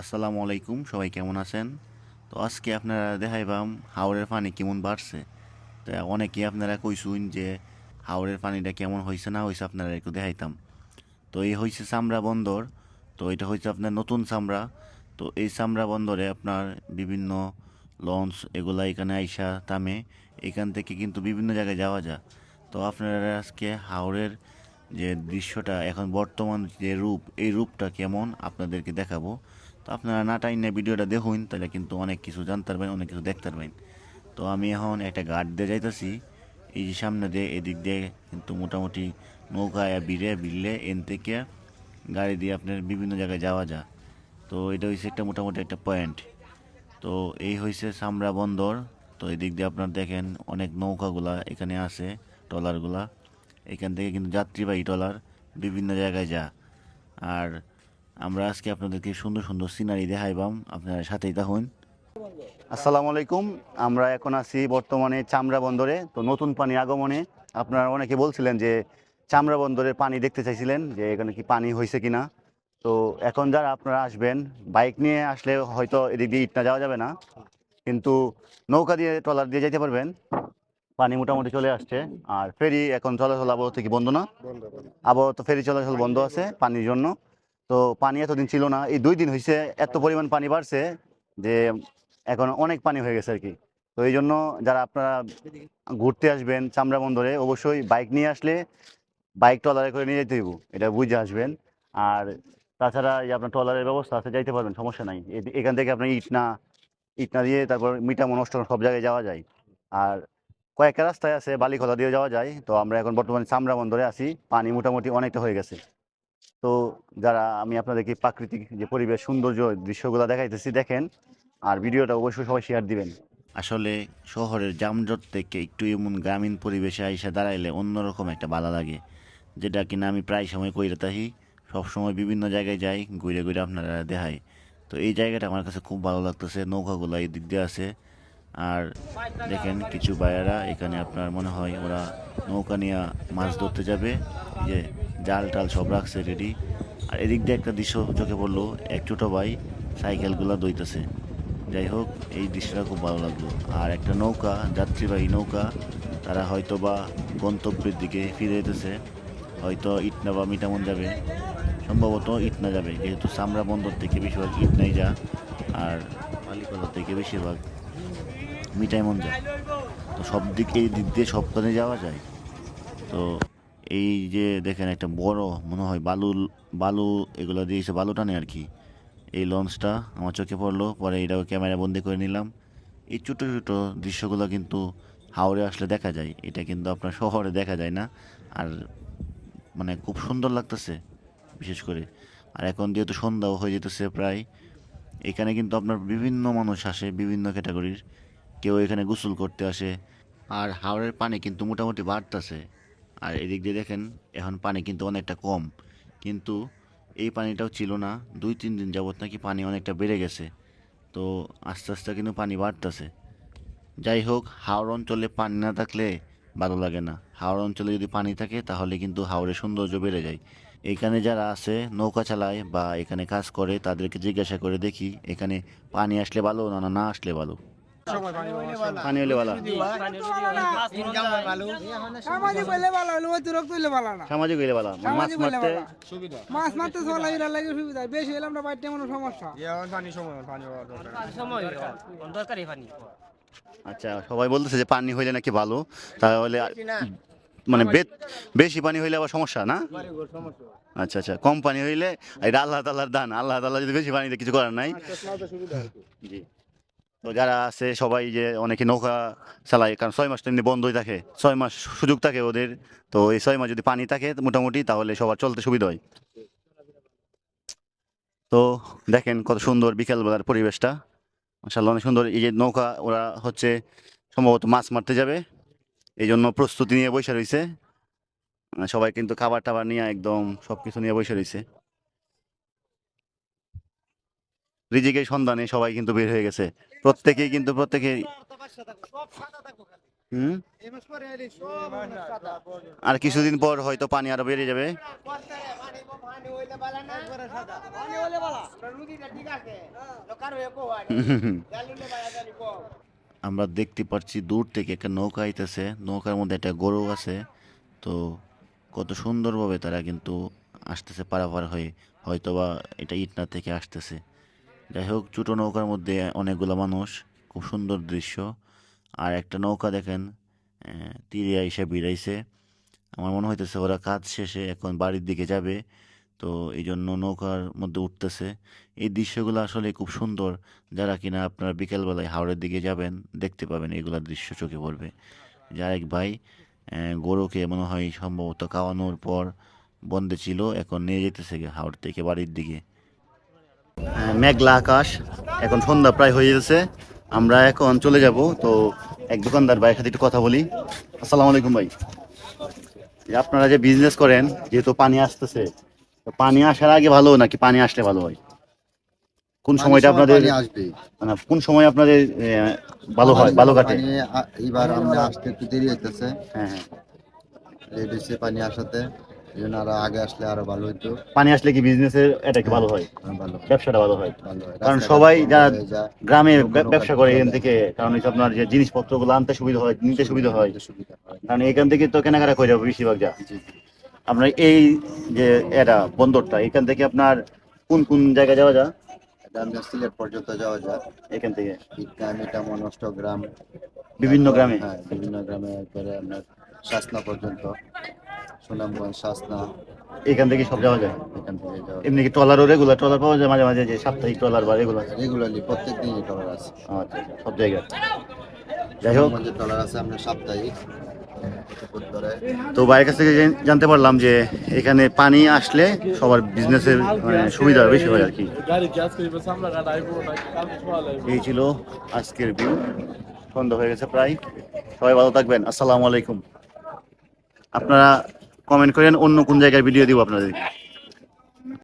আসসালামু আলাইকুম, সবাই কেমন আছেন? তো আজকে আপনারা দেখাইবাম হাওড়ের পানি কেমন বাড়ছে। তো অনেকে আপনারা কইসুন যে হাওড়ের পানিটা কেমন হয়েছে না হয়েছে আপনারা একটু দেখাইতাম। তো এই হয়েছে চামড়া বন্দর, তো এটা হয়েছে আপনার নতুন চামড়া। তো এই চামড়া বন্দরে আপনার বিভিন্ন লঞ্চ এগুলা এখানে আইসা তামে, এখান থেকে কিন্তু বিভিন্ন জায়গায় যাওয়া যায়। তো আপনারা আজকে হাওড়ের যে দৃশ্যটা, এখন বর্তমান যে রূপ, এই রূপটা কেমন আপনাদেরকে দেখাবো। তো আপনারা না টাইনে ভিডিওটা দেখুন, তাহলে কিন্তু অনেক কিছু জানতে পারবেন, অনেক কিছু দেখতে পারবেন। তো আমি এখন একটা গার্ড দিয়ে যাইতেছি। এই যে সামনে দিয়ে, এদিক দিয়ে কিন্তু মোটামুটি নৌকায় বিড়ে, বিড়লে এন থেকে গাড়ি দিয়ে আপনার বিভিন্ন জায়গায় যাওয়া যায়। তো এটা হচ্ছে একটা মোটামুটি একটা পয়েন্ট। তো এই হয়েছে সামরা বন্দর। তো এদিক দিয়ে আপনার দেখেন অনেক নৌকাগুলা এখানে আছে, ট্রলারগুলা। এখান থেকে কিন্তু যাত্রীবাহী ট্রলার বিভিন্ন জায়গায় যা আর আমরা আজকে আপনাদেরকে সুন্দর সুন্দর সিনারি দেখাইবাম। আপনারা সাথেই থাকুন। আসসালামু আলাইকুম। আমরা এখন আছি বর্তমানে চামড়া বন্দরে। তো নতুন পানি আগমনে আপনারা অনেকে বলছিলেন যে চামড়া বন্দরের পানি দেখতে চাইছিলেন যে এখানে কি পানি হয়েছে কিনা। তো এখন যারা আপনারা আসবেন বাইক নিয়ে আসলে হয়তো এদিক দিয়ে ইটনা যাওয়া যাবে না। কিন্তু নৌকা দিয়ে ট্রলার দিয়ে যেতে পারবেন। পানি মোটামুটি চলে আসছে। আর ফেরি এখন চলাচল আবহাওয়া থেকে বন্ধ না? আবহাওয়া তো ফেরি চলাচল বন্ধ আছে পানির জন্য। তো পানি এতদিন ছিল না। এই দুই দিন হয়েছে এত পরিমাণ পানি বাড়ছে যে এখন অনেক পানি হয়ে গেছে আর কি তো এই জন্য যারা আপনারা ঘুরতে আসবেন চামড়া বন্দরে, অবশ্যই বাইক নিয়ে আসলে বাইক ট্রলারে করে নিয়ে যেতে হইব, এটা বুঝে আসবেন। আর তাছাড়া এই আপনার ট্রলারের ব্যবস্থা আছে, যাইতে পারবেন, সমস্যা নাই। এখান থেকে আপনি ইটনা ইটনা দিয়ে তারপর মিটামো নষ্ট সব জায়গায় যাওয়া যায়। আর কয়েকটা রাস্তায় আছে, বালিখোলা দিয়ে যাওয়া যায়। তো আমরা এখন বর্তমানে চামড়া বন্দরে আছি, পানি মোটামুটি অনেকটা হয়ে গেছে। তো যারা আমি আপনাদেরকে প্রাকৃতিক যে পরিবেশ, সৌন্দর্য, দৃশ্যগুলো দেখাইতেছি, দেখেন আর ভিডিওটা অবশ্যই সবাই শেয়ার দিবেন। আসলে শহরের জামজট থেকে একটু এমন গ্রামীণ পরিবেশে আইসা দাঁড়াইলে অন্যরকম একটা ভালো লাগে, যেটা কিনা আমি প্রায় সময় কইরে থাকি, সবসময় বিভিন্ন জায়গায় যাই, ঘুরে ঘুরে আপনারা দেখাই। তো এই জায়গাটা আমার কাছে খুব ভালো লাগতেছে, নৌকাগুলো এই দিক দিয়ে আছে। আর দেখেন কিছু ভাইয়ারা, এখানে আপনার মনে হয় ওরা নৌকা নিয়ে মাছ ধরতে যাবে যে জাল টাল সব রাখছে রেডি আর এদিক দিয়ে একটা দৃশ্য চোখে পড়ল, এক ছোটো ভাই সাইকেলগুলো দইতেছে যাই হোক, এই দৃশ্যটা খুব ভালো লাগল। আর একটা নৌকা, যাত্রীবাহী নৌকা, তারা হয়তো বা গন্তব্যের দিকে ফিরে যেতেছে। হয়তো ইটনা বা মিটামন যাবে। সম্ভবত ইটনা যাবে, যেহেতু চামড়া বন্দর থেকে বেশিরভাগ ইটনাই যা, আর মালিকলা থেকে বেশিরভাগ মিটাইমন যায়। তো সব দিকে, এই দিক দিয়ে সবখানে যাওয়া যায়। তো এই যে দেখেন একটা বড়, মনে হয় বালু বালু এগুলো দিয়েছে বালু টানে আর কি। এই লঞ্চটা আমার চোখে পড়ল, পরে এটাও ক্যামেরা বন্দি করে নিলাম। এই ছোটো ছোটো দৃশ্যগুলো কিন্তু হাওড়ে আসলে দেখা যায়। এটা কিন্তু আপনার শহরে দেখা যায় না। আর মানে খুব সুন্দর লাগতেছে, বিশেষ করে। আর এখন যেহেতু সন্ধ্যাও হয়ে যেতেছে প্রায়, এখানে কিন্তু আপনার বিভিন্ন মানুষ আসে বিভিন্ন ক্যাটাগরির। কেউ এখানে গোসল করতে আসে। আর হাওড়ের পানি কিন্তু মোটামুটি বাড়তেছে। আর এদিক দিয়ে দেখেন, এখন পানি কিন্তু অনেকটা কম। কিন্তু এই পানিটাও ছিল না, দুই, তিন দিন যাবত নাকি পানি অনেকটা বেড়ে গেছে। তো আস্তে আস্তে কিন্তু পানি বাড়তেছে। যাই হোক হাওড় অঞ্চলে পানি না থাকলে ভালো লাগে না। হাওড় অঞ্চলে যদি পানি থাকে, তাহলে কিন্তু হাওড়ের সৌন্দর্য বেড়ে যায়। এখানে যারা আছে, নৌকা চালায় বা এখানে কাজ করে, তাদেরকে জিজ্ঞাসা করে দেখি, এখানে পানি আসলে ভালো না না আসলে ভালো। পানি হলে ভালো সামাজিক হইলে ভালো হইলে অতিরিক্ত হইলে ভালো না। সামাজিক হইলে ভালো মাছ মারতে মাছ মারতে চলা লাগে সুবিধা। বেশি হইলে আমরা বাইরে সমস্যা। সময় দরকারি। পানি আচ্ছা সবাই বলতেছে যে পানি হইলে নাকি ভালো। তাহলে মানে বে- বেশি পানি হইলে আবার সমস্যা না? আচ্ছা আচ্ছা কম পানি হইলে এটা আল্লাহ তাল্লাহর দান। আল্লাহ তাল্লাহ যদি বেশি পানিতে কিছু করার নাই। জি। তো যারা আছে সবাই যে অনেকে নৌকা চালায়, কারণ ছয় মাস তো এমনি বন্ধই থাকে, ছয় মাস সুযোগ থাকে ওদের, তো এই ছয় মাস যদি পানি থাকে মোটামুটি তাহলে সবার চলতে সুবিধা হয়। তো দেখেন কত সুন্দর বিকেলবেলার পরিবেশটা মাসাল্লাহ অনেক সুন্দর। এই যে নৌকা ওরা হচ্ছে সম্ভবত মাছ মারতে যাবে এই জন্য প্রস্তুতি নিয়ে বসে রয়েছে। সবাই কিন্তু খাবার টাবার নিয়ে একদম সব কিছু নিয়ে বসে রয়েছে। রিজিকের সন্ধানে সবাই কিন্তু বের হয়ে গেছে। প্রত্যেকেই কিন্তু প্রত্যেকে হুম? আর কিছুদিন পর হয়তো পানি আরও বেড়ে যাবে। আমরা দেখতে পাচ্ছি দূর থেকে একটা নৌকা আইতেছে। নৌকার মধ্যে একটা গরু আছে। তো কত সুন্দরভাবে তারা কিন্তু আসতেছে পারাপার হয়ে। হয়তো বা এটা ইটনা থেকে আসতেছে। যাই হোক, ছোটো নৌকার মধ্যে অনেকগুলো মানুষ, খুব সুন্দর দৃশ্য। আর একটা নৌকা দেখেন তীরে এসে বিড়াইছে। আমার মনে হইতেছে ওরা কাজ শেষে এখন বাড়ির দিকে যাবে, তো এই জন্য নৌকার মধ্যে উঠতেছে। এই দৃশ্যগুলো আসলে খুব সুন্দর। যারা কিনা আপনারা বিকেলবেলায় হাওড়ের দিকে যাবেন, দেখতে পাবেন এগুলো দৃশ্য চোখে পড়বে। যার এক ভাই গরুকে মনে হয় সম্ভবত খাওয়ানোর পর বন্ধে ছিল, এখন নিয়ে যেতেছে হাওড় থেকে বাড়ির দিকে। মেঘলা আকাশ। এখন সন্ধ্যা প্রায় হয়ে গেছে। আমরা এখন চলে যাব। তো এক দোকানদার ভাইয়ের সাথে একটু কথা বলি। আসসালামু আলাইকুম ভাই। আপনারা যে বিজনেস করেন যেহেতু পানি আসতেছে তো পানি আসার আগে ভালো নাকি পানি আসলে ভালো হয়? কোন সময়টা আপনাদের মানে কোন সময় আপনাদের ভালো হয় ভালো কাটে? এবার আমরা আসতে একটু দেরি হইতেছে। হ্যাঁ হ্যাঁ। লেট হয়েছে পানি আসাতে। জন্য আরও আগে আসলে আরও ভালো হইতো। পানি আসলে কি বিজনেসের এটা কি ভালো হয়? ভালো। ব্যবসাটা ভালো হয়? হয়। কারণ সবাই যারা গ্রামে ব্যবসা করে এখান থেকে কারণ হচ্ছে আপনার যে জিনিসপত্রগুলো আনতে সুবিধা হয় নিতে সুবিধা হয়। সুবিধা হয়। কারণ এখান থেকে তো কেনাকাটা করে যাবে বেশিরভাগ যা। আপনার এই যে এটা বন্দরটা এখান থেকে আপনার কোন কোন জায়গায় যাওয়া যায়? সিলেট পর্যন্ত যাওয়া যায়। এখান থেকে? এটা বিভিন্ন গ্রামে? হ্যাঁ বিভিন্ন গ্রামে একবারে আপনার শাসনা পর্যন্ত। সুনামগঞ্জ শাসনা এখান থেকে সব যাওয়া যায়? এখান থেকে যাওয়া এমনি কি ট্রলারও রেগুলার ট্রলার পাওয়া যায়? মাঝে মাঝে যে সাপ্তাহিক ট্রলার বা রেগুলার রেগুলারলি প্রত্যেক দিনই টলার আছে। আচ্ছা সব জায়গায়। যাই হোক। টলার আছে আপনার সাপ্তাহিক। তো বাইরের কাছ থেকে জানতে পারলাম যে এখানে পানি আসলে সবার বিজনেসের মানে সুবিধা বেশি হয় আর কি। এই ছিল আজকের ভিউ সন্ধ্যা হয়ে গেছে প্রায়। সবাই ভালো থাকবেন। আসসালামু আলাইকুম। আপনারা কমেন্ট করেন অন্য কোন জায়গায় ভিডিও দিব আপনাদের।